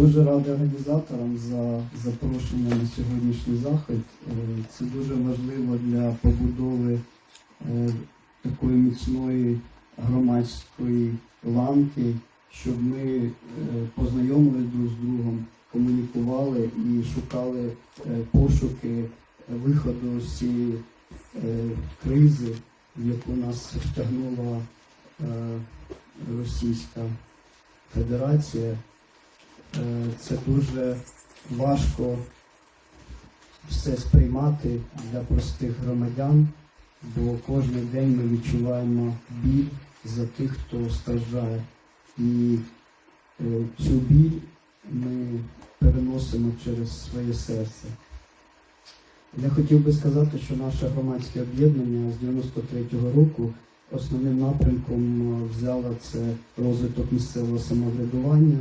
Дуже радий організаторам за запрошення на сьогоднішній захід. Е, Це дуже важливо для побудови е, такої міцної громадської ланки, щоб ми е, познайомились друг з другом, комунікували і шукали пошуки виходу з цієї кризи, в яку нас втягнула Російська Федерація. Е, Це дуже важко все сприймати для простих громадян, бо кожен день ми відчуваємо біль за тих, хто страждає. І е, цю біль ми переносимо через своє серце. Я хотів би сказати, що наше громадське об'єднання з 93-го року основним напрямком е, взяло це розвиток місцевого самоврядування,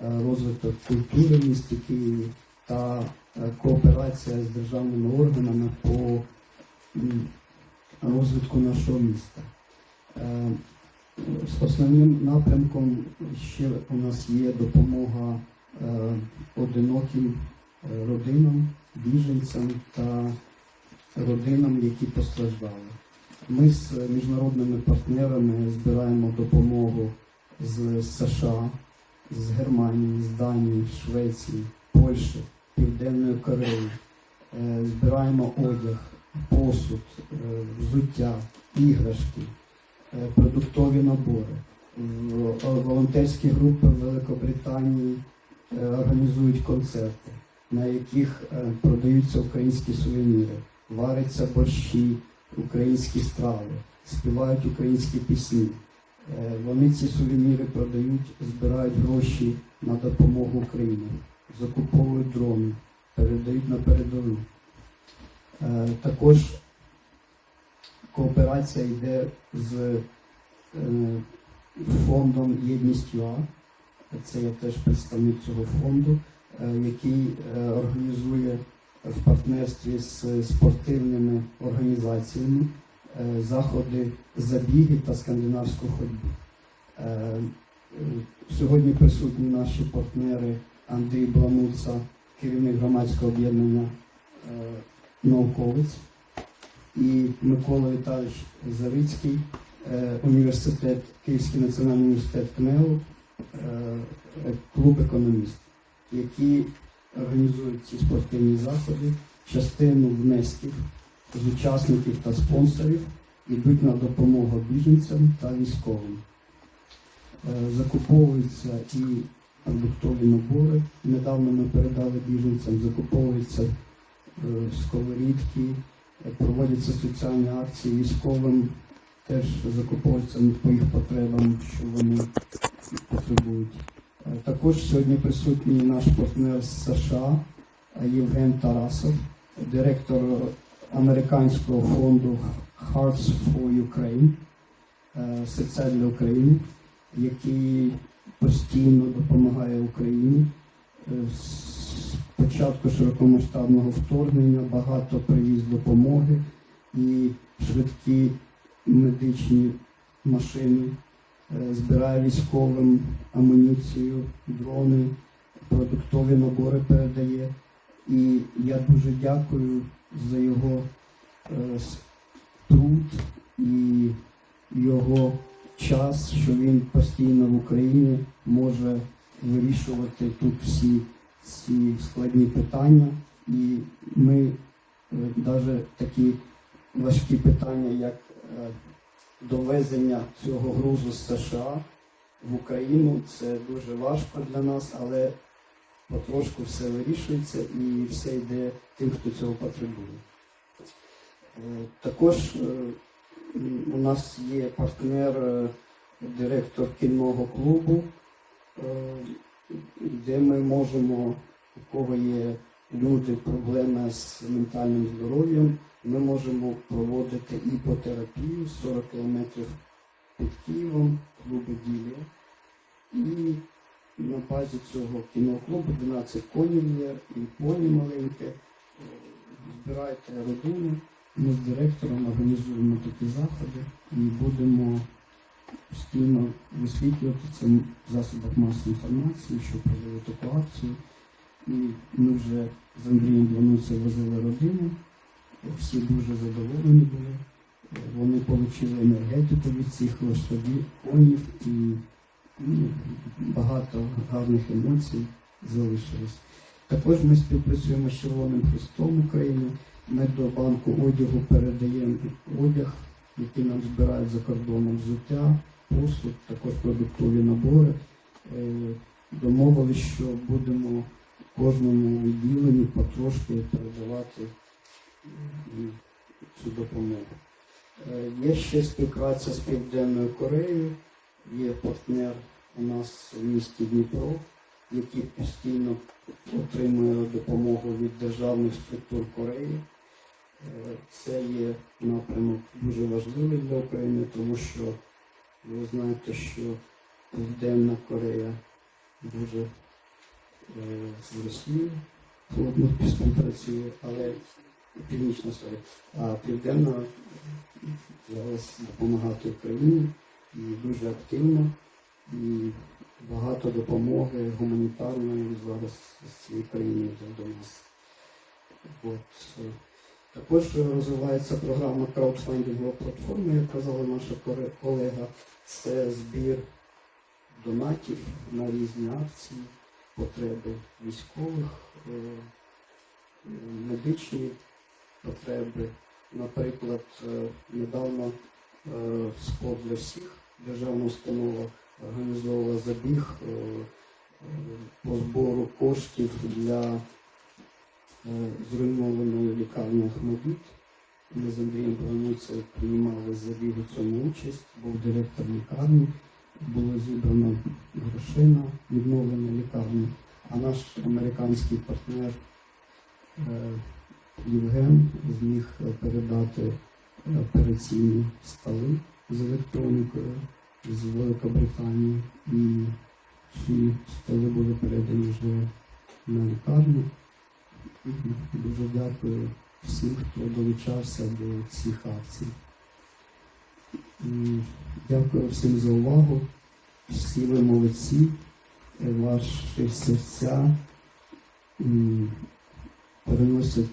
розвиток культури в місті та е, кооперація з державними органами по розвитку нашого міста. Е, Основним напрямком ще у нас є допомога е, одиноким е, родинам, біженцям та родинам, які постраждали. Ми з міжнародними партнерами збираємо допомогу з США, з Германії, з Данії, Швеції, Польщі, Південної Кореї. Е, Збираємо одяг, посуд, е, взуття, іграшки, е, продуктові набори. Волонтерські групи в Великобританії організують концерти, на яких продаються українські сувеніри, варяться борщі, українські страви, співають українські пісні. Е, Вони ці сувеніри продають, збирають гроші на допомогу Україні, закуповують дрони, передають на передову. Е, Також кооперація йде з е, фондом Єдність ЮА. Це я теж представник цього фонду, який організує в партнерстві з спортивними організаціями заходи забіги та скандинавську ходьбу. Е, е, Сьогодні присутні наші партнери Андрій Бламуца, керівник громадського об'єднання е, науковець, і Микола Віталійович Завицький, е, університет, Київський національний університет КНЕУ, е, клуб економіст, які організують ці спортивні заходи, частину внесків з учасників та спонсорів йдуть на допомогу біженцям та військовим. Е, Закуповуються і продуктові набори. Недавно ми передали біженцям, закуповуються е, сковорідки, е, проводяться соціальні акції військовим, теж закуповуються по їх потребам, що вони потребують. Також сьогодні присутній наш партнер з США Євген Тарасов, директор американського фонду Hearts for Ukraine, е, серця для України, який постійно допомагає Україні. Е, З початку широкомасштабного вторгнення багато привіз допомоги і швидкі медичні машини е, збирає військовим амуніцію, дрони, продуктові набори передає. І я дуже дякую за його е, труд і його час, що він постійно в Україні може вирішувати тут всі ці складні питання. І ми навіть такі важкі питання, як е, довезення цього грузу з США в Україну, це дуже важко для нас, але потрошку все вирішується і все йде тим, хто цього потребує. Е, Також е, у нас є партнер, е, директор кінного клубу, де ми можемо, у кого є люди, проблеми з ментальним здоров'ям, ми можемо проводити іпотерапію 40 кілометрів під Києвом, клубу Ділія. І на базі цього кіноклубу 12 конів є, і поні маленьке. Е, Збирайте родину. Ми з директором організуємо такі заходи і будемо постійно висвітлювати це в засобах масової інформації, що провели таку акцію. І ми вже з Андрієм Блануцем возили родину. Всі дуже задоволені були. Вони отримали енергетику від цих лошадів і ну, багато гарних емоцій залишилось. Також ми співпрацюємо з Червоним Христом України. Ми до банку одягу передаємо одяг, який нам збирають за кордоном взуття, посуд, також продуктові набори. Е, Домовились, що будемо кожному відділенню потрошки передавати цю допомогу. Е, Є ще співпраця з Південною Кореєю, є партнер у нас в місті Дніпро, який постійно отримує допомогу від державних структур Кореї. Е, Це є напрямок дуже важливий для України, тому що ви знаєте, що Південна Корея дуже е, з Росією плотно співпрацює, але північна сорі, а південна зараз допомагати Україні і дуже активно, і багато допомоги гуманітарної зараз з цієї країни до нас. От. е, Також розвивається програма краудфандингова платформа, як казала наша колега. Це збір донатів на різні акції, потреби військових, е, медичні потреби. Наприклад, е, недавно спорт для всіх державна установа організовувала забіг е, по збору коштів для е, зруйнованої лікарні Ахмадит. Ми з Андрієм Браницею приймали в забігу цьому участь, був директор лікарні, було зібрано грошей на відновлення лікарні, а наш американський партнер е, Євген зміг передати операційні столи з електронікою з Великобританії. І ці столи були передані вже на лікарню. Дуже дякую всім, хто долучався до цих акцій. Дякую всім за увагу. Всі ви молодці, ваші серця переносять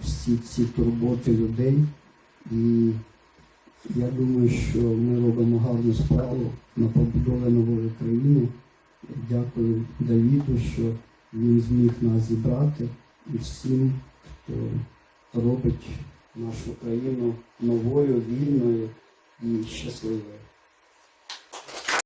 всі ці турботи людей. І я думаю, що ми робимо гарну справу на побудові нової країни. Дякую Давіду, що він зміг нас зібрати і всім, хто робить нашу країну новою, вільною і щасливою.